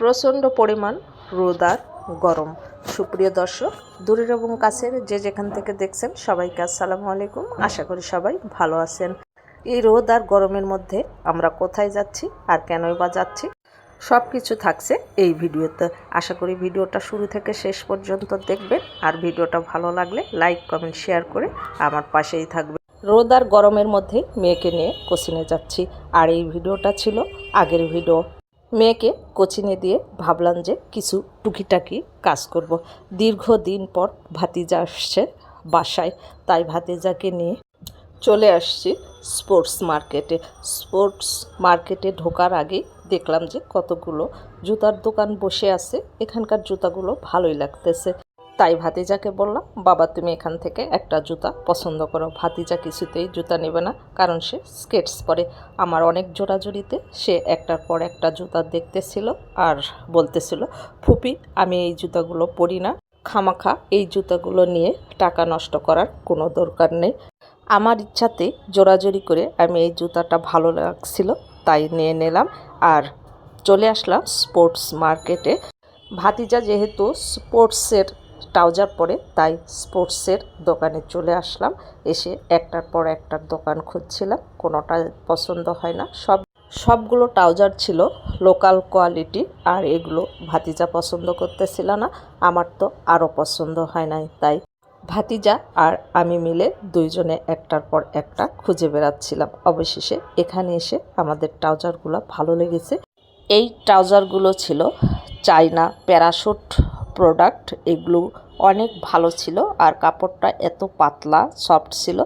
প্রচণ্ড পরিমাণ রোদ আর গরম। সুপ্রিয় দর্শক, দূরের এবং কাছের যে যেখান থেকে দেখছেন সবাইকে আসসালামু আলাইকুম। আশা করি সবাই ভালো আছেন। এই রোদ আর গরমের মধ্যে আমরা কোথায় যাচ্ছি আর কেনই বা যাচ্ছি সব কিছু থাকছে এই ভিডিওতে। আশা করি ভিডিওটা শুরু থেকে শেষ পর্যন্ত দেখবেন। আর ভিডিওটা ভালো লাগলে লাইক, কমেন্ট, শেয়ার করে আমার পাশেই থাকবে রোদ আর গরমের মধ্যে মেয়েকে নিয়ে কোচিনে যাচ্ছি। আর এই ভিডিওটা ছিল আগের ভিডিও। মেয়েকে কোচিনে দিয়ে ভাবলাম যে কিছু টুকিটাকি কাজ করব। দীর্ঘদিন পর ভাতিজা আসছে বাসায়। তাই ভাতিজাকে নিয়ে চলে আসছি স্পোর্টস মার্কেটে। স্পোর্টস মার্কেটে ঢোকার আগেই দেখলাম যে কতগুলো জুতার দোকান বসে আছে। এখানকার জুতাগুলো ভালোই লাগতেছে। তাই ভাতিজাকে বললাম, বাবা, তুমি এখান থেকে একটা জুতা পছন্দ করো। ভাতিজা কিছুতেই জুতা নেবে না, কারণ সে স্কেটস পরে। আমার অনেক জোড়াজুড়িতে সে একটার পর একটা জুতা দেখতেছিল আর বলতেছিল, ফুপি, আমি এই জুতাগুলো পরি না। খামাখা, এই জুতাগুলো নিয়ে টাকা নষ্ট করার কোনো দরকার নেই। আমার ইচ্ছাতে জোরাজোরি করে আমি এই জুতাটা ভালো লাগছিল, তাই নিয়ে নিলাম। আর চলে আসলাম স্পোর্টস মার্কেটে। ভাতিজা যেহেতু স্পোর্টসের ট্রাউজার পরে তাই স্পোর্টসের দোকানে চলে আসলাম। এসে একটার পর একটার দোকান খুঁজছিলাম, কোনোটা পছন্দ হয় না। সব, সবগুলো ট্রাউজার ছিল লোকাল কোয়ালিটি আর এগুলো ভাতিজা পছন্দ করতেছিল না, আমার তো আরও পছন্দ হয় নাই। তাই ভাতিজা আর আমি মিলে দুইজনে একটার পর একটা খুঁজে বেড়াচ্ছিলাম। অবশেষে এখানে এসে আমাদের ট্রাউজারগুলো ভালো লেগেছে। এই ট্রাউজারগুলো ছিল চাইনা প্যারাশুট প্রোডাক্ট এগুলো অনেক ভালো ছিল আর কাপড়টা এত পাতলা সফট ছিল।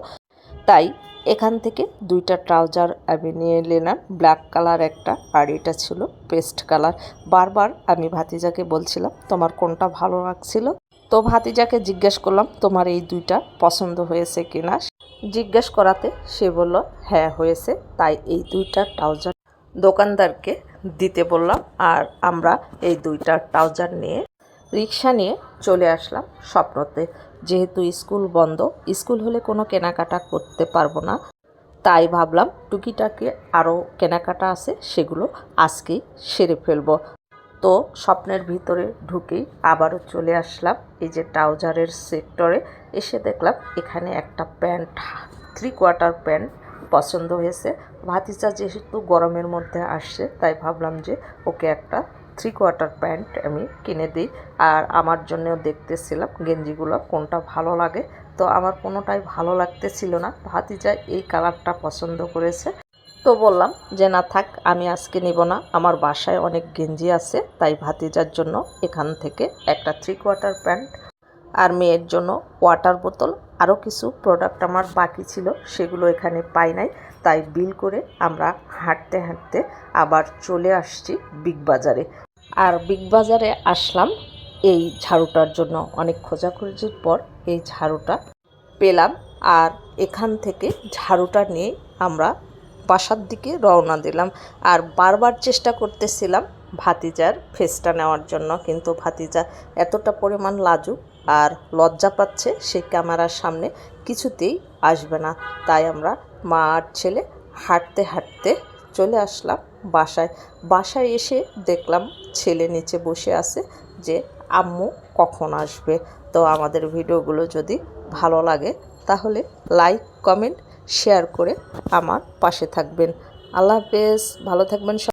তাই এখান থেকে দুইটা ট্রাউজার আমি নিয়ে নিলাম। ব্ল্যাক কালার একটা আর এটা ছিল পেস্ট কালার বারবার আমি ভাতিজাকে বলছিলাম, তোমার কোনটা ভালো লাগছিল? তো ভাতিজাকে জিজ্ঞেস করলাম, তোমার এই দুইটা পছন্দ হয়েছে কিনা? জিজ্ঞেস করাতে সে বলল হ্যাঁ হয়েছে। তাই এই দুইটা ট্রাউজার দোকানদারকে দিতে বললাম, আর আমরা এই দুইটা ট্রাউজার নিয়ে রিক্সা নিয়ে চলে আসলাম স্বপ্নতে। যেহেতু স্কুল বন্ধ, স্কুল হলে কোনো কেনাকাটা করতে পারব না। তাই ভাবলাম টুকিটাকি আরও কেনাকাটা আছে, সেগুলো আজকেই সেরে ফেলব। তো স্বপ্নের ভিতরে ঢুকেই আবারও চলে আসলাম এই যে ট্রাউজারের সেক্টরে। এসে দেখলাম এখানে একটা প্যান্ট থ্রি কোয়ার্টার প্যান্ট পছন্দ হয়েছে। ভাতিজা যেহেতু গরমের মধ্যে আসছে, তাই ভাবলাম যে ওকে একটা থ্রি কোয়ার্টার প্যান্ট আমি কিনে দিই। আর আমার জন্যও দেখতেছিলাম গেঞ্জিগুলো কোনটা ভালো লাগে। তো আমার কোনোটাই ভালো লাগতেছিল না। ভাতিজা এই কালারটা পছন্দ করেছে। তো বললাম যে, না থাক, আমি আজকে নিব না। আমার বাসায় অনেক গেঞ্জি আছে। তাই ভাতিজার জন্য এখান থেকে একটা থ্রি কোয়ার্টার প্যান্ট আর মেয়ের জন্য ওয়াটার বোতল আরও কিছু প্রোডাক্ট আমার বাকি ছিল, সেগুলো এখানে পাই নাই। তাই বিল করে আমরা হাঁটতে হাঁটতে আবার চলে আসছি বিগ বাজারে আর বিগ বাজারে আসলাম, এই ঝাড়ুটার জন্য অনেক খোঁজাখুঁজির পর এই ঝাড়ুটা পেলাম। আর এখান থেকে ঝাড়ুটা নিয়ে আমরা বাসার দিকে রওনা দিলাম। আর বারবার চেষ্টা করতেছিলাম ভাতিজার ফেসটা নেওয়ার জন্য, কিন্তু ভাতিজা এতটা পরিমাণ লাজুক আর লজ্জা পাচ্ছে সেই ক্যামেরার সামনে কিছুতেই আসবে না। তাই আমরা মা আর ছেলে হাঁটতে হাঁটতে চলে আসলাম বাসায়। বাসায় এসে দেখলাম ছেলে নিচে বসে আছে যে, আম্মু কখন আসবে? তো আমাদের ভিডিওগুলো যদি ভালো লাগে, তাহলে লাইক, কমেন্ট, শেয়ার করে আমার পাশে থাকবেন। আল্লাহ হাফেজ, ভালো থাকবেন